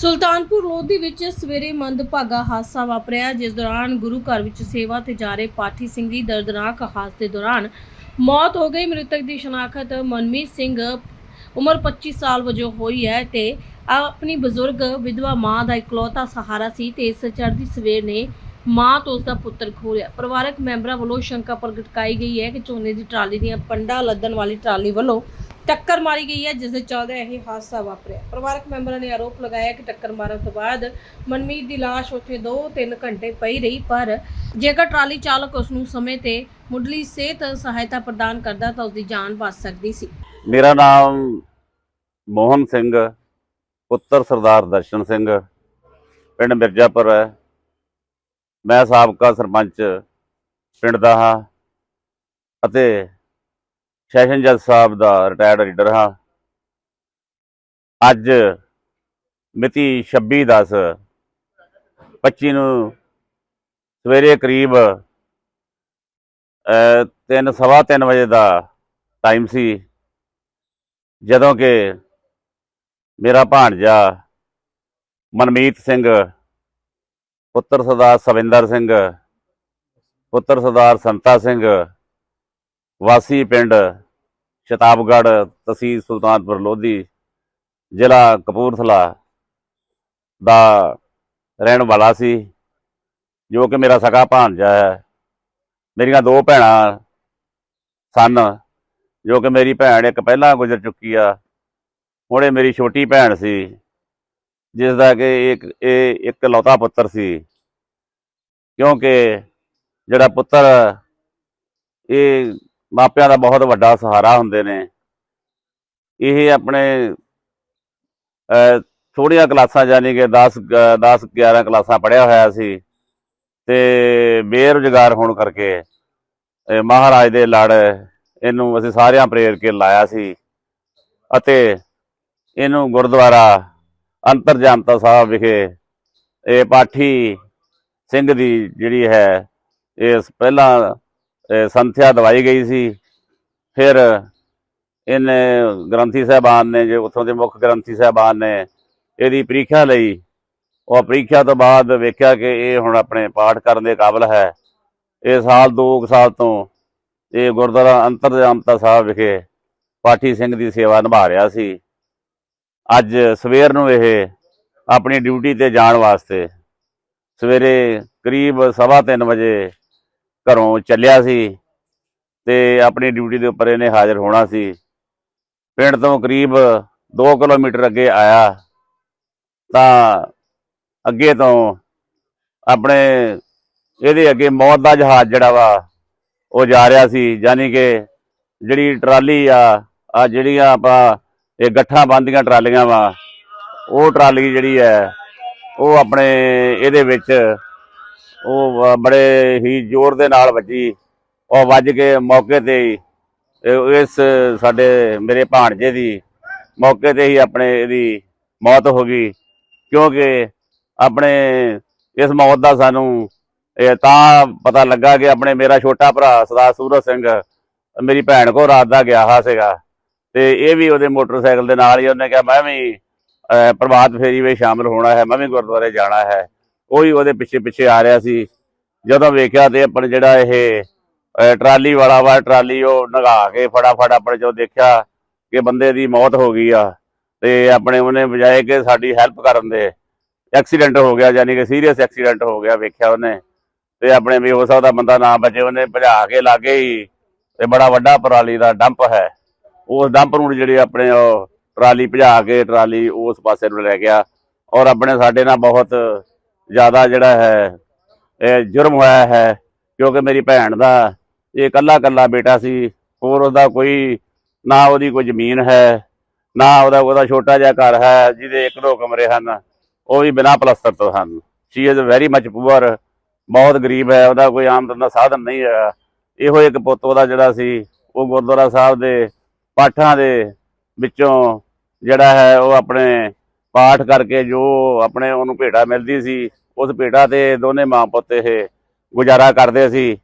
ਸੁਲਤਾਨਪੁਰ ਲੋਧੀ ਵਿੱਚ ਸਵੇਰੇ ਮੰਦਭਾਗਾ ਹਾਦਸਾ ਵਾਪਰਿਆ, ਜਿਸ ਦੌਰਾਨ ਗੁਰੂ ਘਰ ਵਿੱਚ ਸੇਵਾ ਤੇ ਜਾ ਰਹੇ ਪਾਠੀ ਸਿੰਘ ਦੀ ਦਰਦਨਾਕ ਹਾਦਸੇ ਦੌਰਾਨ ਮੌਤ ਹੋ ਗਈ। ਮ੍ਰਿਤਕ ਦੀ ਸ਼ਨਾਖਤ ਮਨਮੀਤ ਸਿੰਘ ਉਮਰ 25 ਸਾਲ ਵਜੋਂ ਹੋਈ ਹੈ ਤੇ ਆਪਣੀ ਬਜ਼ੁਰਗ ਵਿਧਵਾ ਮਾਂ ਦਾ ਇਕਲੌਤਾ ਸਹਾਰਾ ਸੀ ਤੇ ਇਸ ਚੜ੍ਹਦੀ ਸਵੇਰ ਨੇ ਮਾਂ ਤੋਂ ਉਸ ਦਾ ਪੁੱਤਰ ਖੋਲਿਆ ਪਰਿਵਾਰਕ ਮੈਂਬਰਾਂ ਵੱਲੋਂ ਸ਼ੰਕਾ ਪ੍ਰਗਟਾਈ ਗਈ ਹੈ ਕਿ ਝੋਨੇ ਦੀ ਟਰਾਲੀ ਦੀਆਂ ਪੰਡਾ ਲੱਦਣ ਵਾਲੀ ਟਰਾਲੀ ਵੱਲੋਂ ਟੱਕਰ ਮਾਰੀ ਗਈ ਹੈ, ਜਿਸ ਦੇ ਚੱਲਦੇ ਇਹ ਹਾਦਸਾ ਵਾਪਰਿਆ। ਪਰਿਵਾਰਕ ਮੈਂਬਰਾਂ ਨੇ ਆਰੋਪ ਲਗਾਇਆ ਕਿ ਟੱਕਰ ਮਾਰਨ ਤੋਂ ਬਾਅਦ ਮਨਮੀਤ ਦੀ ਲਾਸ਼ ਉੱਥੇ 2-3 ਘੰਟੇ ਪਈ ਰਹੀ, ਪਰ ਜੇਕਰ ਟਰਾਲੀ ਚਾਲਕ ਉਸ ਨੂੰ ਸਮੇਂ ਤੇ ਮੁੱਢਲੀ ਸਿਹਤ ਸਹਾਇਤਾ ਪ੍ਰਦਾਨ ਕਰਦਾ ਤਾਂ ਉਸ ਦੀ ਜਾਨ ਬਚ ਸਕਦੀ ਸੀ। ਮੇਰਾ ਨਾਮ ਮੋਹਨ ਸਿੰਘ, ਪੁੱਤਰ ਸਰਦਾਰ ਦਰਸ਼ਨ ਸਿੰਘ, ਪਿੰਡ ਮਿਰਜ਼ਾਪੁਰ ਹੈ। ਮੈਂ ਸਾਬਕਾ ਸਰਪੰਚ ਪਿੰਡ ਦਾ ਹਾਂ ਅਤੇ ਸੈਸ਼ਨ ਜੱਜ ਸਾਹਿਬ ਦਾ ਰਿਟਾਇਰਡ ਰੀਡਰ ਹਾਂ। ਅੱਜ ਮਿਤੀ 26/10 25 ਨੂੰ ਸਵੇਰੇ ਕਰੀਬ ਅ, ਤਿੰਨ ਸਵਾ ਤਿੰਨ ਵਜੇ ਦਾ ਟਾਈਮ ਸੀ। ਜਦੋਂ ਕਿ ਮੇਰਾ ਭਾਣਜਾ ਮਨਮੀਤ ਸਿੰਘ ਪੁੱਤਰ ਸਰਦਾਰ ਸਵਿੰਦਰ ਸਿੰਘ ਪੁੱਤਰ ਸਰਦਾਰ ਸੰਤਾ ਸਿੰਘ ਵਾਸੀ ਪਿੰਡ ਸ਼ਤਾਬਗੜ੍ਹ ਤਹਿਸੀਲ ਸੁਲਤਾਨਪੁਰ ਲੋਧੀ, ਜ਼ਿਲ੍ਹਾ ਕਪੂਰਥਲਾ ਦਾ ਰਹਿਣ ਵਾਲਾ ਸੀ, ਜੋ ਕਿ ਮੇਰਾ ਸਗਾ ਭਾਣਜਾ ਹੈ। ਮੇਰੀਆਂ ਦੋ ਭੈਣਾਂ ਸਨ, ਜੋ ਕਿ ਮੇਰੀ ਭੈਣ ਇੱਕ ਪਹਿਲਾਂ ਗੁਜ਼ਰ ਚੁੱਕੀ ਆ। ਹੁਣ ਇਹ ਮੇਰੀ ਛੋਟੀ ਭੈਣ ਸੀ ਜਿਸ ਦਾ ਕਿ ਇੱਕ, ਇਹ ਇੱਕ ਲੌਤਾ ਪੁੱਤਰ ਸੀ। ਕਿਉਂਕਿ ਜਿਹੜਾ ਪੁੱਤਰ ਇਹ ਮਾਪਿਆਂ ਦਾ ਬਹੁਤ ਵੱਡਾ ਸਹਾਰਾ ਹੁੰਦੇ ਨੇ। ਇਹ ਆਪਣੇ ਅਹ, ਕਲਾਸਾਂ ਯਾਨੀ ਕਿ 10 10 11 ਕਲਾਸਾਂ ਪੜ੍ਹਿਆ ਹੋਇਆ ਸੀ ਤੇ ਬੇਰੁਜ਼ਗਾਰ ਹੋਣ ਕਰਕੇ ਮਹਾਰਾਜ ਦੇ ਲੜ ਇਹਨੂੰ ਅਸੀਂ ਸਾਰਿਆਂ ਪ੍ਰੇਰ ਕੇ ਲਾਇਆ ਸੀ ਅਤੇ ਇਹਨੂੰ ਗੁਰਦੁਆਰਾ ਅੰਤਰਜਾਮਤਾ ਸਾਹਿਬ ਵਿਖੇ ਇਹ ਪਾਠੀ ਸਿੰਘ ਦੀ ਜਿਹੜੀ ਹੈ ਇਹ ਪਹਿਲਾਂ ਇਹ ਸੰਥਿਆ ਦਵਾਈ ਗਈ ਸੀ। ਫਿਰ ਇਹਨੇ ਗ੍ਰੰਥੀ ਸਾਹਿਬਾਨ ਨੇ ਜੋ ਉੱਥੋਂ ਦੇ ਮੁੱਖ ਗ੍ਰੰਥੀ ਸਾਹਿਬਾਨ ਨੇ ਇਹਦੀ ਪ੍ਰੀਖਿਆ ਲਈ, ਉਹ ਪ੍ਰੀਖਿਆ ਤੋਂ ਬਾਅਦ ਵੇਖਿਆ ਕਿ ਇਹ ਹੁਣ ਆਪਣੇ ਪਾਠ ਕਰਨ ਦੇ ਕਾਬਿਲ ਹੈ। ਇਹ ਸਾਲ 2 ਸਾਲ ਤੋਂ ਇਹ ਗੁਰਦੁਆਰਾ ਅੰਤਰਜਾਮਤਾ ਸਾਹਿਬ ਵਿਖੇ ਪਾਠੀ ਸਿੰਘ ਦੀ ਸੇਵਾ ਨਿਭਾ ਰਿਹਾ ਸੀ। ਅੱਜ ਸਵੇਰ ਨੂੰ ਇਹ ਆਪਣੀ ਡਿਊਟੀ ਤੇ ਜਾਣ ਵਾਸਤੇ ਸਵੇਰੇ ਕਰੀਬ ਸਵਾ ਤਿੰਨ ਵਜੇ ਘਰੋਂ ਚੱਲਿਆ ਸੀ ਤੇ ਆਪਣੀ ਡਿਊਟੀ ਦੇ ਉੱਪਰ ਇਹਨੇ ਹਾਜ਼ਰ ਹੋਣਾ ਸੀ। ਪਿੰਡ ਤੋਂ ਕਰੀਬ 2 ਕਿਲੋਮੀਟਰ ਅੱਗੇ ਆਇਆ ਤਾਂ ਅੱਗੇ ਤੋਂ ਆਪਣੇ ਇਹਦੇ ਅੱਗੇ ਮੌਤ ਦਾ ਜਹਾਜ਼ ਜਿਹੜਾ ਵਾ ਉਹ ਜਾ ਰਿਹਾ ਸੀ, ਯਾਨੀ ਕਿ ਜਿਹੜੀ ਟਰਾਲੀ ਆ ਆ ਜਿਹੜੀਆਂ ਆਪਾਂ ਇਹ ਗੱਠਾਂ ਬੰਦੀਆਂ ਟਰਾਲੀਆਂ ਵਾ, ਉਹ ਟਰਾਲੀ ਜਿਹੜੀ ਹੈ ਉਹ ਆਪਣੇ ਇਹਦੇ ਵਿੱਚ ਉਹ ਬੜੇ ਹੀ ਜ਼ੋਰ ਦੇ ਨਾਲ ਵੱਜੀ। ਉਹ ਵੱਜ ਕੇ ਮੌਕੇ ਤੇ ਹੀ ਇਸ ਸਾਡੇ ਮੇਰੇ ਭਾਣਜੇ ਦੀ ਮੌਕੇ ਤੇ ਹੀ ਆਪਣੇ ਇਹਦੀ ਮੌਤ ਹੋ ਗਈ। ਕਿਉਂਕਿ ਆਪਣੇ ਇਸ ਮੌਤ ਦਾ ਸਾਨੂੰ ਇਹ ਤਾਂ ਪਤਾ ਲੱਗਾ ਕਿ ਆਪਣੇ ਮੇਰਾ ਛੋਟਾ ਭਰਾ ਸਰਦਾਰ ਸੂਰਜ ਸਿੰਘ, ਮੇਰੀ ਭੈਣ ਕੋ ਰਾਤ ਦਾ ਗਿਆ ਹਾ ਸੀਗਾ। ਤੇ ਇਹ ਵੀ ਉਹਦੇ ਮੋਟਰਸਾਈਕਲ ਦੇ ਨਾਲ ਹੀ ਉਹਨੇ ਕਿਹਾ, ਮੈਂ ਵੀ ਪ੍ਰਭਾਤ ਫੇਰੀ ਵਿੱਚ ਸ਼ਾਮਲ ਹੋਣਾ ਹੈ, ਮੈਂ ਵੀ ਗੁਰਦੁਆਰੇ ਜਾਣਾ ਹੈ। ਉਹ ਹੀ ਉਹਦੇ ਪਿੱਛੇ ਪਿੱਛੇ ਆ ਰਿਹਾ ਸੀ। ਜਦੋਂ ਵੇਖਿਆ ਤੇ ਆਪਣੇ ਜਿਹੜਾ ਇਹ ਟਰਾਲੀ ਵਾਲਾ ਵਾ, ਟਰਾਲੀ ਉਹ ਨਗਾ ਕੇ ਫਟਾਫਟ ਆਪਣੇ ਜੋ ਦੇਖਿਆ ਕਿ ਬੰਦੇ ਦੀ ਮੌਤ ਹੋ ਗਈ ਆ। ਤੇ ਆਪਣੇ ਉਹਨੇ ਬਜਾਏ ਕਿ ਸਾਡੀ ਹੈਲਪ ਕਰਨ ਦੇ ਐਕਸੀਡੈਂਟ ਹੋ ਗਿਆ, ਯਾਨੀ ਕਿ ਸੀਰੀਅਸ ਐਕਸੀਡੈਂਟ ਹੋ ਗਿਆ ਵੇਖਿਆ ਉਹਨੇ। ਤੇ ਆਪਣੇ ਵੀ ਹੋ ਸਕਦਾ ਬੰਦਾ ਨਾ ਬਚੇ, ਉਹਨੇ ਭਜਾ ਕੇ ਲਾਗੇ ਹੀ ਤੇ ਬੜਾ ਵੱਡਾ ਪਰਾਲੀ ਦਾ ਡੰਪ ਹੈ। ਉਸ ਡੰਪ ਨੂੰ ਜਿਹੜੇ ਆਪਣੇ ਉਹ ਟਰਾਲੀ ਭਜਾ ਕੇ ਟਰਾਲੀ ਉਸ ਪਾਸੇ ਨੂੰ ਲੈ ਗਿਆ ਔਰ ਆਪਣੇ ਸਾਡੇ ਨਾਲ ਬਹੁਤ ਜ਼ਿਆਦਾ ਜਿਹੜਾ ਹੈ, ਇਹ ਜੁਰਮ ਹੋਇਆ ਹੈ, ਕਿਉਂਕਿ ਮੇਰੀ ਭੈਣ ਦਾ ਇਹ ਇਕੱਲਾ ਇਕੱਲਾ ਬੇਟਾ ਸੀ, ਹੋਰ ਉਹਦਾ ਕੋਈ, ਨਾ ਉਹਦੀ ਕੋਈ ਜ਼ਮੀਨ ਹੈ, ਨਾ ਉਹਦਾ ਉਹਦਾ ਛੋਟਾ ਜਿਹਾ ਘਰ ਹੈ, ਜਿਹਦੇ ਇੱਕ ਦੋ ਕਮਰੇ ਹਨ, ਉਹ ਵੀ ਬਿਨਾਂ ਪਲਸਤਰ ਤੋਂ ਹਨ। She is very much poor ਬਹੁਤ ਗਰੀਬ ਹੈ, ਉਹਦਾ ਕੋਈ ਆਮਦਨ ਦਾ ਸਾਧਨ ਨਹੀਂ ਹੈ। ਇਹੋ ਇੱਕ ਪੁੱਤ ਉਹਦਾ ਜਿਹੜਾ ਸੀ, ਉਹ ਗੁਰਦੁਆਰਾ ਸਾਹਿਬ ਦੇ ਪਾਠਾਂ ਦੇ ਵਿੱਚੋਂ ਜਿਹੜਾ ਹੈ, ਉਹ ਆਪਣੇ ਪਾਠ ਕਰਕੇ ਜੋ ਆਪਣੇ ਉਹਨੂੰ ਭੇਟਾ ਮਿਲਦੀ ਸੀ ਉਸ ਭੇਟਾ ਤੇ ਦੋਨੇ ਮਾਂ ਪੁੱਤ ਇਹ ਗੁਜ਼ਾਰਾ ਕਰਦੇ ਸੀ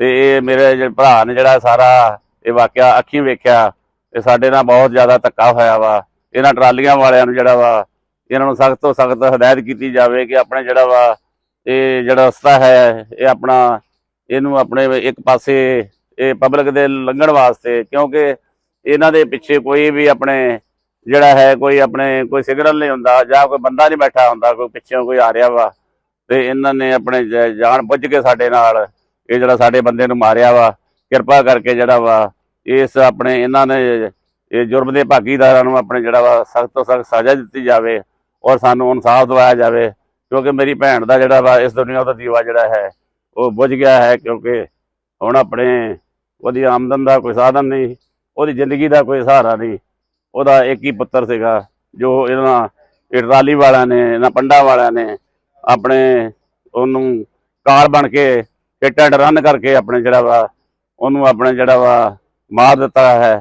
ਤੇ ਇਹ ਮੇਰੇ ਭਰਾ ਨੇ ਜਿਹੜਾ ਸਾਰਾ ਇਹ ਵਾਕਿਆ ਅੱਖੀਂ ਵੇਖਿਆ ਤੇ ਸਾਡੇ ਨਾਲ ਬਹੁਤ ਜ਼ਿਆਦਾ ਧੱਕਾ ਹੋਇਆ ਵਾ। ਇਹਨਾਂ ਟਰਾਲੀਆਂ ਵਾਲਿਆਂ ਨੂੰ ਜਿਹੜਾ ਵਾ, ਇਹਨਾਂ ਨੂੰ ਸਖਤ ਤੋਂ ਸਖਤ ਹਦਾਇਤ ਕੀਤੀ ਜਾਵੇ ਕਿ ਆਪਣੇ ਜਿਹੜਾ ਵਾ ਇਹ ਜਿਹੜਾ ਰਸਤਾ ਹੈ, ਇਹ ਆਪਣਾ ਇਹਨੂੰ ਆਪਣੇ ਇੱਕ ਪਾਸੇ ਇਹ ਪਬਲਿਕ ਦੇ ਲੰਘਣ ਵਾਸਤੇ ਕਿਉਂਕਿ ਇਹਨਾਂ ਦੇ ਪਿੱਛੇ ਕੋਈ ਵੀ ਆਪਣੇ ਜਿਹੜਾ ਹੈ, ਕੋਈ ਆਪਣੇ ਕੋਈ ਸਿਗਨਲ ਨਹੀਂ ਹੁੰਦਾ ਜਾਂ ਕੋਈ ਬੰਦਾ ਨਹੀਂ ਬੈਠਾ ਹੁੰਦਾ, ਕੋਈ ਪਿੱਛੋਂ ਕੋਈ ਆ ਰਿਹਾ ਵਾ। ਤੇ ਇਹਨਾਂ ਨੇ ਆਪਣੇ ਜ- ਜਾਣ ਬੁੱਝ ਕੇ ਸਾਡੇ ਨਾਲ ਇਹ ਜਿਹੜਾ ਸਾਡੇ ਬੰਦੇ ਨੂੰ ਮਾਰਿਆ ਵਾ, ਕਿਰਪਾ ਕਰਕੇ ਜਿਹੜਾ ਵਾ, ਇਸ ਆਪਣੇ ਇਹਨਾਂ ਨੇ ਇਹ ਜੁਰਮ ਦੇ ਭਾਗੀਦਾਰਾਂ ਨੂੰ ਆਪਣੇ ਜਿਹੜਾ ਵਾ ਸਖਤ ਤੋਂ ਸਖਤ ਸਜ਼ਾ ਦਿੱਤੀ ਜਾਵੇ ਔਰ ਸਾਨੂੰ ਇਨਸਾਫ ਦਿਵਾਇਆ ਜਾਵੇ, ਕਿਉਂਕਿ ਮੇਰੀ ਭੈਣ ਦਾ ਜਿਹੜਾ ਵਾ ਇਸ ਦੁਨੀਆ ਦਾ ਦੀਵਾ ਜਿਹੜਾ ਹੈ, ਉਹ ਬੁਝ ਗਿਆ ਹੈ ਕਿਉਂਕਿ ਹੁਣ ਆਪਣੇ ਉਹਦੀ ਆਮਦਨ ਦਾ ਕੋਈ ਸਾਧਨ ਨਹੀਂ, ਉਹਦੀ ਜ਼ਿੰਦਗੀ ਦਾ ਕੋਈ ਸਹਾਰਾ ਨਹੀਂ, ਉਹਦਾ ਇੱਕ ਹੀ ਪੁੱਤਰ ਸੀਗਾ ਜੋ ਇਹਨਾਂ ਇਹ ਵਾਲਿਆਂ ਨੇ, ਇਹਨਾਂ ਪੰਡਾ ਵਾਲਿਆਂ ਨੇ ਆਪਣੇ ਉਹਨੂੰ ਕਾਰ ਬਣ ਕੇ ਹਿੱਟ ਐਂਡ ਰਨ ਕਰਕੇ ਆਪਣੇ ਜਿਹੜਾ ਵਾ, ਉਹਨੂੰ ਆਪਣੇ ਜਿਹੜਾ ਵਾ ਮਾਰ ਦਿੱਤਾ ਹੈ।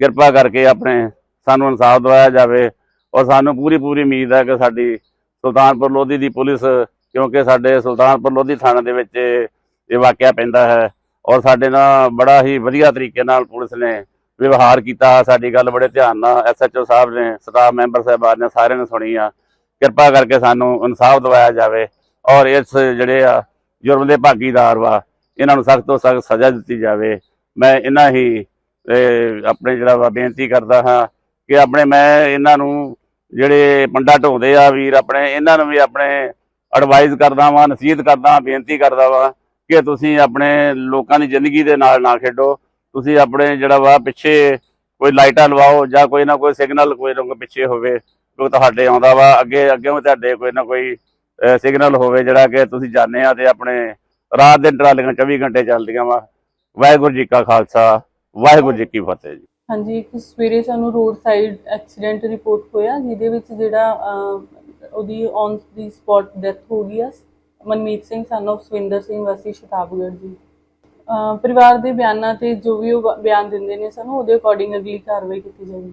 ਕਿਰਪਾ ਕਰਕੇ ਆਪਣੇ ਸਾਨੂੰ ਇਨਸਾਫ ਦਿਵਾਇਆ ਜਾਵੇ ਔਰ ਸਾਨੂੰ ਪੂਰੀ ਪੂਰੀ ਉਮੀਦ ਹੈ ਕਿ ਸਾਡੀ ਸੁਲਤਾਨਪੁਰ ਲੋਧੀ ਦੀ ਪੁਲਿਸ, ਕਿਉਂਕਿ ਸਾਡੇ ਸੁਲਤਾਨਪੁਰ ਲੋਧੀ ਥਾਣੇ ਦੇ ਵਿੱਚ ਇਹ ਇਹ ਵਾਕਿਆ ਪੈਂਦਾ ਹੈ ਔਰ ਸਾਡੇ ਨਾਲ ਬੜਾ ਹੀ ਵਧੀਆ ਤਰੀਕੇ ਨਾਲ ਪੁਲਿਸ ਨੇ ਵਿਵਹਾਰ ਕੀਤਾ। ਸਾਡੀ ਗੱਲ ਬੜੇ ਧਿਆਨ ਨਾਲ ਐਸਐਚਓ ਸਾਹਿਬ ਨੇ, ਸਟਾਫ ਮੈਂਬਰ ਸਾਹਿਬਾਨ ਨੇ ਸਾਰਿਆਂ ਨੇ ਸੁਣੀ ਆ। ਕਿਰਪਾ ਕਰਕੇ ਸਾਨੂੰ ਇਨਸਾਫ ਦਿਵਾਇਆ ਜਾਵੇ ਔਰ ਇਸ ਜਿਹੜੇ ਆ ਜੁਰਮ ਦੇ ਭਾਗੀਦਾਰ ਵਾ, ਇਹਨਾਂ ਨੂੰ ਸਖਤ ਤੋਂ ਸਖਤ ਸਜ਼ਾ ਦਿੱਤੀ ਜਾਵੇ। ਮੈਂ ਇਹਨਾਂ ਹੀ ਆਪਣੇ ਜਿਹੜਾ ਵਾ ਬੇਨਤੀ ਕਰਦਾ ਹਾਂ ਕਿ ਆਪਣੇ ਮੈਂ ਇਹਨਾਂ ਨੂੰ ਜਿਹੜੇ ਪੰਡਾ ਢੋਦੇ ਆ ਵੀਰ, ਆਪਣੇ ਇਹਨਾਂ ਨੂੰ ਵੀ ਆਪਣੇ ਐਡਵਾਈਜ਼ ਕਰਦਾ ਵਾਂ, ਨਸੀਹਤ ਕਰਦਾ ਬੇਨਤੀ ਕਰਦਾ ਵਾਂ ਕਿ ਤੁਸੀਂ ਆਪਣੇ ਲੋਕਾਂ ਦੀ ਜ਼ਿੰਦਗੀ ਦੇ ਨਾਲ ਨਾ ਖੇਡੋ। ਤੁਸੀਂ ਆਪਣੇ ਜਿਹੜਾ ਵਾ ਪਿੱਛੇ ਕੋਈ ਲਾਈਟਾਂ ਲਵਾਓ ਜਾਂ ਕੋਈ ਨਾ ਕੋਈ ਸਿਗਨਲ ਕੋਈ ਨਾ ਪਿੱਛੇ ਹੋਵੇ। ਜੋ ਤੁਹਾਡੇ ਆਉਂਦਾ ਵਾ। ਅੱਗੇ ਅੱਗੇ ਤੁਹਾਡੇ ਕੋਈ ਨਾ ਕੋਈ ਸਿਗਨਲ ਹੋਵੇ ਜਿਹੜਾ ਕਿ ਤੁਸੀਂ ਜਾਣਦੇ ਆ ਤੇ ਆਪਣੇ ਰਾਤ ਦੇ ਟਰਾਲੀਆਂ 24 ਘੰਟੇ ਚੱਲਦੀਆਂ ਵਾ। ਵਾਹਿਗੁਰੂ ਜੀ ਕਾ ਖਾਲਸਾ, ਵਾਹਿਗੁਰੂ ਜੀ ਕੀ ਫਤਿਹ ਜੀ। ਹਾਂਜੀ, ਇੱਕ ਸਵੇਰੇ ਸਾਨੂੰ ਰੋਡ ਸਾਈਡ ਐਕਸੀਡੈਂਟ ਰਿਪੋਰਟ ਹੋਇਆ, ਜਿਹਦੇ ਵਿੱਚ ਜਿਹੜਾ ਉਹਦੀ ਔਨ ਦੀ ਸਪੌਟ ਡੈਥ ਹੋ ਗਈ ਆ। ਮਨਮੀਤ ਸਿੰਘ ਸਨ of ਸਵਿੰਦਰ ਸਿੰਘ, ਵਾਸੀ ਸ਼ਤਾਬਗੜ੍ਹ ਜੀ। ਪਰਿਵਾਰ ਦੇ ਬਿਆਨਾਂ ਤੇ ਜੋ ਵੀ ਉਹ ਬਿਆਨ ਦਿੰਦੇ ਨੇ ਸਾਨੂੰ, ਉਹਦੇ ਅਕੋਰਡਿੰਗ ਅਗਲੀ ਕਾਰਵਾਈ ਕੀਤੀ ਜਾਵੇਗੀ